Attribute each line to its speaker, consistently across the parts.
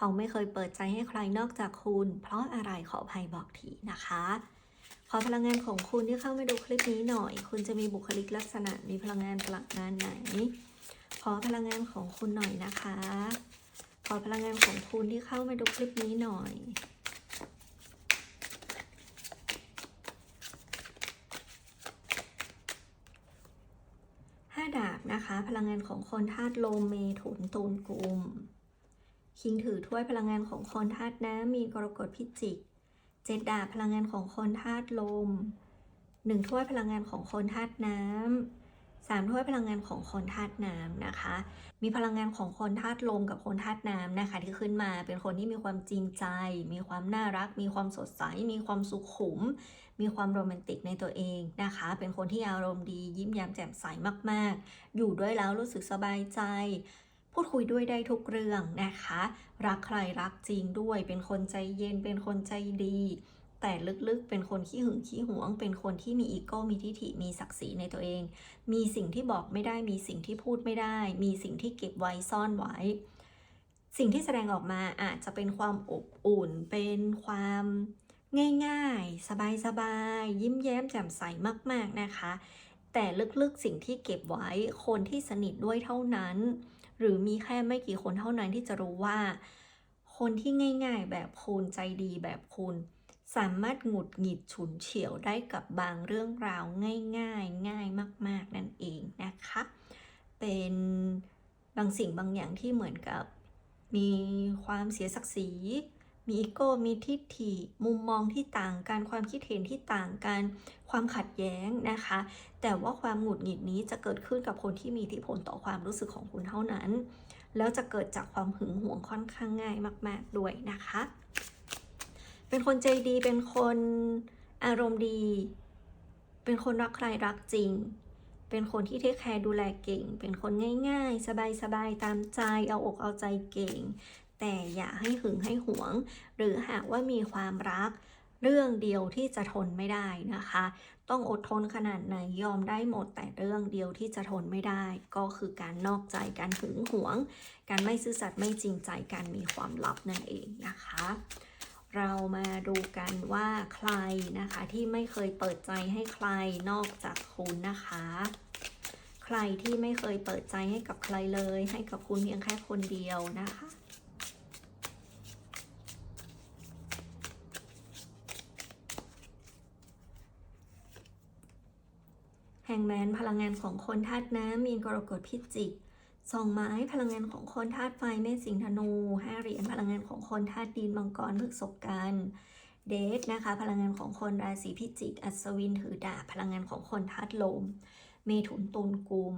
Speaker 1: เขาไม่เคยเปิดใจให้ใครนอกจากคุณ เพราะอะไรขออภัยบอกทีนะคะ ขอพลังงานของคุณที่เข้ามาดูคลิปนี้หน่อย คุณจะมีบุคลิกลักษณะมีพลังงานพลังงานไหน ขอพลังงานของคุณหน่อยนะคะ ขอพลังงานของคุณที่เข้ามาดูคลิปนี้หน่อยห้าดาบนะคะ พลังงานของคนธาตุลมเมถุนตุลกุม คิงถือถ้วยพลังงานของคนธาตุน้ำมีกรกฎพิจิกเจ็ดดาบพลังงานของคนธาตุลมหนึ่งถ้วยพลังงานของคนธาตุน้ำสามถ้วยพลังงานของคนธาตุน้ำนะคะ มีพลังงานของคนธาตุลมกับคนธาตุน้ำนะคะ ที่ขึ้นมาเป็นคนที่มีความจริงใจ มีความน่ารัก มีความสดใส มีความสุขุม มีความโรแมนติกในตัวเองนะคะ เป็นคนที่อารมณ์ดี ยิ้มแย้มแจ่มใสมากๆ อยู่ด้วยแล้วรู้สึกสบายใจ พูดคุยด้วยได้ทุกเรื่องนะคะ รักใครรักจริงด้วย เป็นคนใจเย็น เป็นคนใจดี แต่ลึกๆ เป็นคนขี้หึงขี้หวง เป็นคนที่มีอีโก้ มีทิฐิ มีศักดิ์ศรีในตัวเอง มีสิ่งที่บอกไม่ได้ มีสิ่งที่พูดไม่ได้ มีสิ่งที่เก็บไว้ซ่อนไว้ สิ่งที่แสดงออกมาอาจจะเป็นความอบอุ่น เป็นความง่ายๆ สบายๆ ยิ้มแย้มแจ่มใสมากๆนะคะ แต่ลึกๆ สิ่งที่เก็บไว้ คนที่สนิทด้วยเท่านั้น หรือมีแค่ไม่กี่คนเท่านั้นที่จะรู้ว่า คนที่ง่ายๆ แบบคุณใจดีแบบคุณ สามารถหงุดหงิดฉุนเฉียวได้กับบางเรื่องราวง่ายๆ ง่ายมาก ๆ นั่นเองนะคะ เป็นบางสิ่งบางอย่างที่เหมือนกับมีความเสียศักดิ์ศรี มีอีโก้ มีทิฏฐิ มุมมองที่ต่างกัน ความคิดเห็นที่ต่างกัน ความขัดแย้งนะคะ แต่ว่าความหงุดหงิดนี้จะเกิดขึ้นกับคนที่มีอิทธิพลต่อความรู้สึกของคุณเท่านั้น แล้วจะเกิดจากความหึงหวงค่อนข้างง่ายมาก ๆ ด้วยนะคะ เป็นคนใจดี เป็นคนอารมณ์ดี เป็นคนรักใครรักจริง เป็นคนที่เทคแคร์ดูแลเก่ง เป็นคนง่าย ๆ สบายๆ ตามใจ เอาอกเอาใจเก่ง แต่อย่าให้หึงให้หวง หรือหากว่ามีความรัก เรื่องเดียวที่จะทนไม่ได้นะคะ ต้องอดทนขนาดไหนยอมได้หมด แต่เรื่องเดียวที่จะทนไม่ได้ ก็คือการนอกใจการหึงหวง การไม่ซื่อสัตย์ไม่จริงใจการมีความลับนั่นเองนะคะเรามาดูกันว่าใครนะคะที่ไม่เคยเปิดใจให้ใครนอกจากคุณนะคะ ใครที่ไม่เคยเปิดใจให้กับใครเลย ให้กับคุณเพียงแค่คนเดียวนะคะ แห่งแมนพลังงานของคนธาตุน้ำมีนกรกฎพิจิกสองไม้พลังงานของคนธาตุไฟเมษสิงธนูห้าเหรียญพลังงานของคนธาตุดินมังกรพฤษภกันเดทนะคะพลังงานของคนราศีพิจิก อัศวินถือดาบพลังงานของคนธาตุลม เมถุนตุลกุม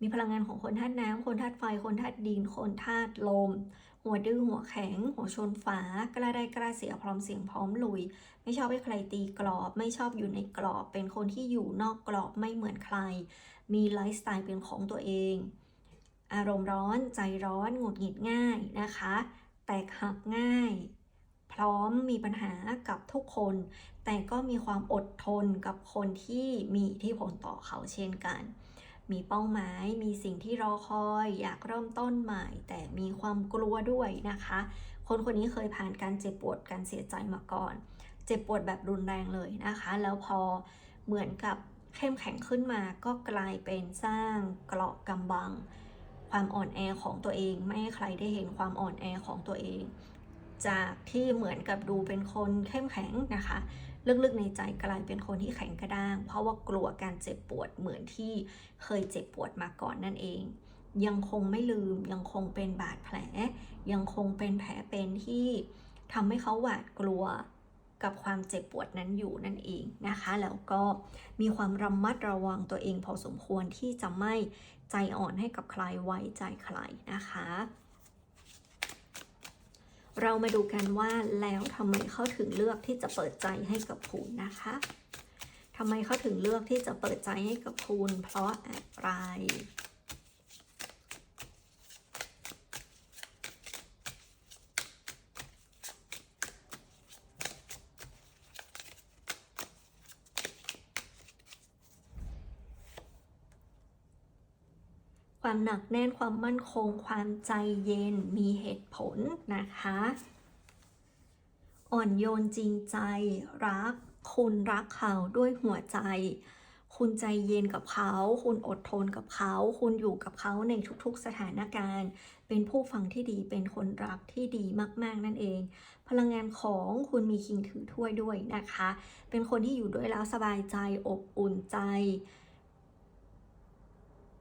Speaker 1: มีพลังงานของคนธาตุน้ำคนธาตุไฟคนธาตุดินคนธาตุลม หัวดื้อหัวแข็ง หัวชนฝากระได้กระเสียพร้อมเสียงพร้อมลุย ไม่ชอบให้ใครตีกรอบ ไม่ชอบอยู่ในกรอบ เป็นคนที่อยู่นอกกรอบไม่เหมือนใคร มีไลฟ์สไตล์เป็นของตัวเอง อารมณ์ร้อนใจร้อนหงุดหงิดง่ายนะคะ แตกหักง่าย พร้อมมีปัญหากับทุกคน แต่ก็มีความอดทนกับคนที่มีทธิพลต่อเขาเช่นกัน มีเป้าหมาย มีสิ่งที่รอคอย อยากเริ่มต้นใหม่ แต่มีความกลัวด้วยนะคะ คนคนนี้เคยผ่านการเจ็บปวดการเสียใจมาก่อน เจ็บปวดแบบรุนแรงเลยนะคะ แล้วพอเหมือนกับเข้มแข็งขึ้นมาก็กลายเป็นสร้างเกราะกำบัง ความอ่อนแอของตัวเอง ไม่ให้ใครได้เห็นความอ่อนแอของตัวเอง จากที่เหมือนกับดูเป็นคนเข้มแข็งนะคะ ลึกๆในใจกลายเป็นคนที่แข็งกระด้าง เพราะว่ากลัวการเจ็บปวดเหมือนที่เคยเจ็บปวดมาก่อนนั่นเอง ยังคงไม่ลืมยังคงเป็นบาดแผล ยังคงเป็นแผลเป็นที่ทำให้เขาหวาดกลัวกับความเจ็บปวดนั้นอยู่นั่นเองนะคะ แล้วก็มีความระมัดระวังตัวเองพอสมควรที่จะไม่ใจอ่อนให้กับใครไว้ใจใครนะคะ เรามาดูกันว่าแล้วทำไมเขาถึงเลือกที่จะเปิดใจให้กับคุณนะคะทำไมเขาถึงเลือกที่จะเปิดใจให้กับคุณ เพราะอะไร ความหนักแน่นความมั่นคง ความใจเย็นมีเหตุผลนะคะ อ่อนโยนจริงใจรัก คุณรักเขาด้วยหัวใจ คุณใจเย็นกับเขา คุณอดทนกับเขา คุณอยู่กับเขาในทุกๆสถานการณ์ เป็นผู้ฟังที่ดีเป็นคนรักที่ดีมากๆนั่นเอง พลังงานของคุณมีคิงถือถ้วยด้วยนะคะ เป็นคนที่อยู่ด้วยแล้วสบายใจอบอุ่นใจ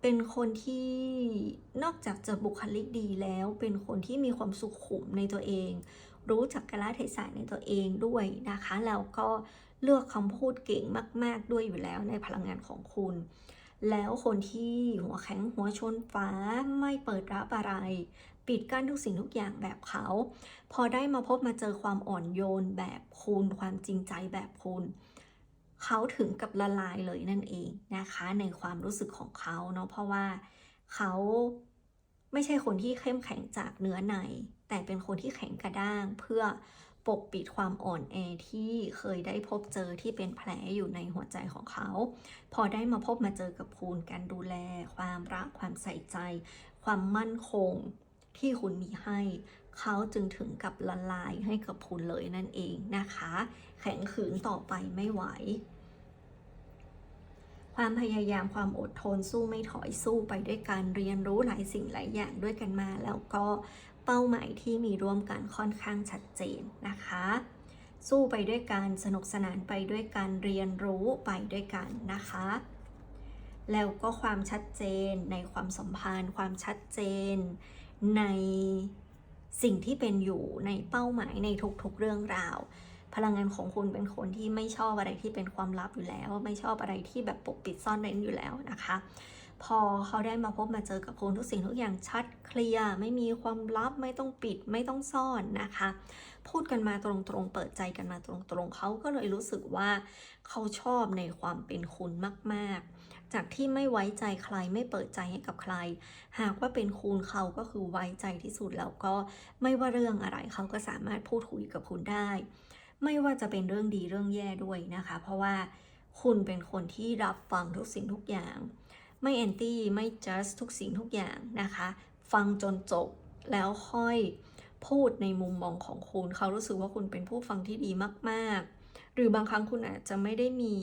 Speaker 1: เป็นคนที่นอกจากจะบุคลิกดีแล้ว เป็นคนที่มีความสุขุมในตัวเอง รู้จักกาลเทศะในตัวเองด้วยนะคะแล้วก็เลือกคำพูดเก่งมาก ๆ ด้วยอยู่แล้วในพลังงานของคุณ แล้วคนที่หัวแข็งหัวชนฟ้าไม่เปิดรับอะไร ปิดกั้นทุกสิ่งทุกอย่างแบบเขา พอได้มาพบมาเจอความอ่อนโยนแบบคุณ ความจริงใจแบบคุณ เขาถึงกับละลายเลยนั่นเองนะคะ ในความรู้สึกของเขาเนาะเพราะว่าเขาไม่ใช่คนที่เข้มแข็งจากเนื้อใน แต่เป็นคนที่แข็งกระด้างเพื่อปกปิดความอ่อนแอที่เคยได้พบเจอที่เป็นแผลอยู่ในหัวใจของเขา พอได้มาพบมาเจอกับคุณการดูแล ความรักความใส่ใจ ความมั่นคงที่คุณมีให้ เขาจึงถึงกับละลายให้กับคุณเลยนั่นเองนะคะ แข็งขืนต่อไปไม่ไหว ความพยายามความอดทนสู้ไม่ถอยสู้ไปด้วยการเรียนรู้หลายสิ่งหลายอย่างด้วยกันมา แล้วก็เป้าหมายที่มีร่วมกันค่อนข้างชัดเจนนะคะสู้ไปด้วยกันสนุกสนานไปด้วยการเรียนรู้ไปด้วยกันนะคะ แล้วก็ความชัดเจนในความสัมพันธ์ ความชัดเจนใน สิ่งที่เป็นอยู่ในเป้าหมายในทุกๆเรื่องราว พลังงานของคุณเป็นคนที่ไม่ชอบอะไรที่เป็นความลับอยู่แล้ว ไม่ชอบอะไรที่แบบปกปิดซ่อนเร้นอยู่แล้วนะคะ พอเขาได้มาพบมาเจอกับคุณทุกสิ่งทุกอย่างชัดเคลียร์ไม่มีความลับไม่ต้องปิดไม่ต้องซ่อนนะคะ พูดกันมาตรงๆ เปิดใจกันมาตรงๆเขาก็เลยรู้สึกว่าเขาชอบในความเป็นคุณมากๆ จากที่ไม่ไว้ใจใครไม่เปิดใจให้กับใคร หากว่าเป็นคุณเขาก็คือไว้ใจที่สุดแล้วก็ไม่ว่าเรื่องอะไรเขาก็สามารถพูดคุยกับคุณได้ ไม่ว่าจะเป็นเรื่องดีเรื่องแย่ด้วยนะคะ เพราะว่าคุณเป็นคนที่รับฟังทุกสิ่งทุกอย่าง ไม่แอนตี้ไม่ just ทุกสิ่งทุกอย่างนะคะ ฟังจนจบแล้วค่อยพูดในมุมมองของคุณ เขารู้สึกว่าคุณเป็นผู้ฟังที่ดีมาก ๆ หรือบางครั้งคุณอาจจะไม่ได้มี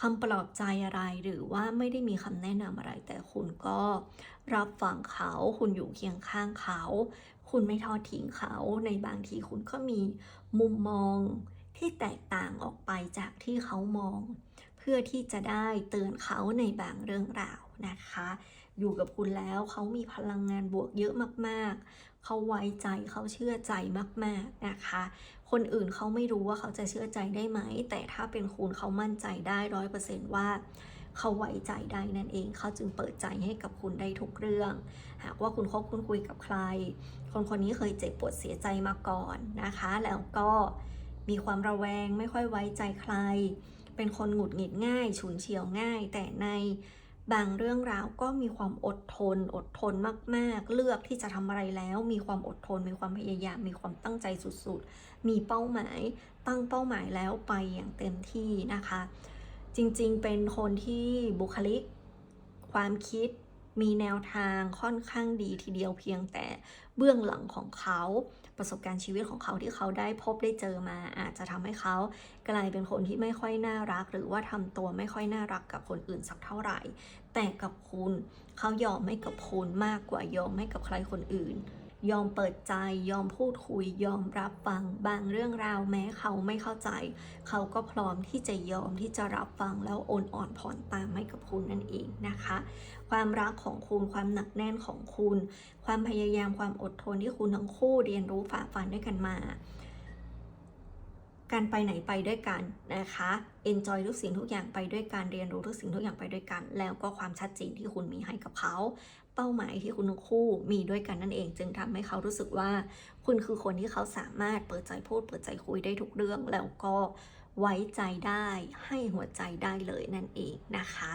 Speaker 1: คำปลอบใจอะไรหรือว่าไม่ได้มีคำแนะนำอะไร แต่คุณก็รับฟังเขา คุณอยู่เคียงข้างเขา คุณไม่ทอดทิ้งเขาในบางทีคุณก็มีมุมมองที่แตกต่างออกไปจากที่เขามอง เพื่อที่จะได้เตือนเขาในบางเรื่องราวนะคะ อยู่กับคุณแล้วเขามีพลังงานบวกเยอะมากๆ เขาไว้ใจเขาเชื่อใจมาก ๆนะคะ คนอื่นเขาไม่รู้ว่าเขาจะเชื่อใจได้ไหม แต่ถ้าเป็นคุณเขามั่นใจได้ร้อยเปอร์เซนต์ว่าเขาไว้ใจได้นั่นเอง เขาจึงเปิดใจให้กับคุณได้ทุกเรื่อง หากว่าคุณคบคุณคุยกับใคร คนคนนี้เคยเจ็บปวดเสียใจมาก่อนนะคะ แล้วก็มีความระแวงไม่ค่อยไว้ใจใคร เป็นคนหงุดหงิดง่าย ฉุนเฉียวง่าย แต่ใน บางเรื่องราวก็มีความอดทน อดทนมาก ๆ เลือกที่จะทำอะไรแล้ว มีความอดทน มีความพยายาม มีความตั้งใจสุด ๆ มีเป้าหมาย ตั้งเป้าหมายแล้วไปอย่างเต็มที่นะคะ จริง ๆ เป็นคนที่บุคลิก ความคิด มีแนวทางค่อนข้างดีทีเดียวเพียงแต่เบื้องหลังของเขา ประสบการณ์ชีวิตของเขาที่เขาได้พบได้เจอมา อาจจะทำให้เขากลายเป็นคนที่ไม่ค่อยน่ารัก หรือว่าทำตัวไม่ค่อยน่ารักกับคนอื่นสักเท่าไหร่ แต่กับคุณเขายอมให้กับคุณมากกว่ายอมให้กับใครคนอื่น ยอมเปิดใจ ยอมพูดคุย ยอมรับฟัง บางเรื่องราวแม้เขาไม่เข้าใจ เขาก็พร้อมที่จะยอมที่จะรับฟังแล้วโอนอ่อนผ่อนตามให้กับคุณนั่นเองนะคะ ความรักของคุณความหนักแน่นของคุณ ความพยายามความอดทนที่คุณทั้งคู่เรียนรู้ฝ่าฟันด้วยกันมา การไปไหนไปด้วยกันนะคะ enjoy ทุกสิ่งทุกอย่างไปด้วยกัน เรียนรู้ทุกสิ่งทุกอย่างไปด้วยกัน แล้วก็ความชัดเจนที่คุณมีให้กับเขา เป้าหมายที่คุณทั้งคู่มีด้วยกันนั่นเอง จึงทำให้เขารู้สึกว่า คุณคือคนที่เขาสามารถเปิดใจพูด เปิดใจคุยได้ทุกเรื่อง แล้วก็ไว้ใจได้ ให้หัวใจได้เลยนั่นเองนะคะ